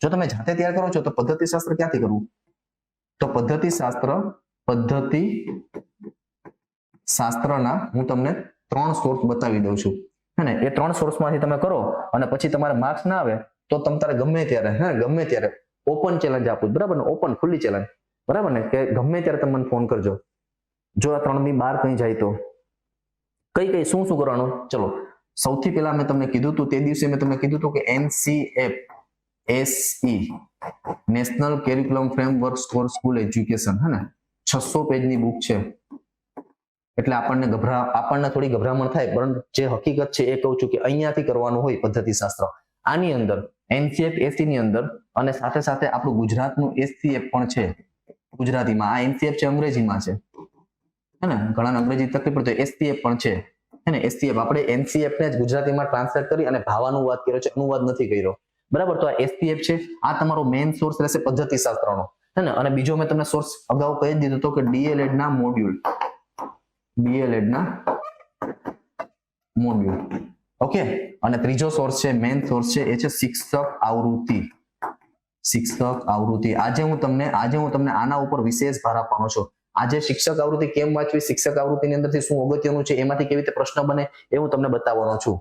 જો તમે જાતે તૈયાર કરો છો, તો પદ્ધતિ શાસ્ત્ર ક્યાંથી કરવું? તો પદ્ધતિ શાસ્ત્ર પદ્ધતિ શાસ્ત્રના હું તમને ત્રણ સોર્સ બતાવી દઉં છું. હે એ ત્રણ સોર્સમાંથી તમે કરો અને પછી તમારે માર્ક્સ ના આવે, તો તમ તારે ગમે ત્યારે, હે ગમે ત્યારે ઓપન ચેલેન્જ આપું બરાબર ને? ઓપન ખુલ્લી ચેલેન્જ બરાબર ને? કે ગમે ત્યારે તમે મને ફોન કરજો. જો આ ત્રણની બહાર કઈ જાય તો? કઈ કઈ? શું શું કરવાનું? ચલો, સૌથી પહેલા મેં તમને કીધું હતું તે દિવસે મેં તમને કીધું હતું કે NCF SE national curriculum framework for school education હે ને? છસો પેજની બુક છે. એટલે આપણને ગભરા, આપણને થોડી ગભરામણ થાય, પરંતુ જે હકીકત છે એ કહું છું કે અહીંયાથી કરવાનું હોય પદ્ધતિ શાસ્ત્ર આની અંદર એનસીએફ એસી ની અંદર, અને સાથે સાથે આપણું ગુજરાતનું એસસીએફ પણ છે. ગુજરાતીમાં, આ એનસીએફ છે, અંગ્રેજીમાં છે. હે ને? ઘણા અંગ્રેજી તકલીફ પડતો એસસીએફ પણ છે. હે ને? એસસીએફ આપણે એનસીએફ ને જ ગુજરાતીમાં ટ્રાન્સલેટ કરી અને ભાવાનુવાદ કર્યો છે, અનુવાદ નથી કર્યો. બરાબર? તો આ એસપીએફ છે. આ તમારો મેઇન સોર્સ રહેશે પદ્ધતિ શાસ્ત્રનો હે ને? અને બીજો મેં તમને સોર્સ અગાઉ કહી દીધું હતો કે ડીએલએડ ના મોડ્યુલ ડીએલએડ ના મોડ્યુલ ઓકે અને ત્રીજો સોર્સ છે મેઇન સોર્સ છે, એ છે શિક્ષક આવૃત્તિ. શિક્ષક આવૃત્તિ. આજે હું તમને, આજે હું તમને આના ઉપર વિશેષ ભાર આપવાનો છું. આજે શિક્ષક આવૃત્તિ કેમ વાંચવી? શિક્ષક આવૃત્તિની અંદરથી શું અગત્યનું છે? એમાંથી કેવી રીતે પ્રશ્ન બને? એ હું તમને બતાવવાનો છું.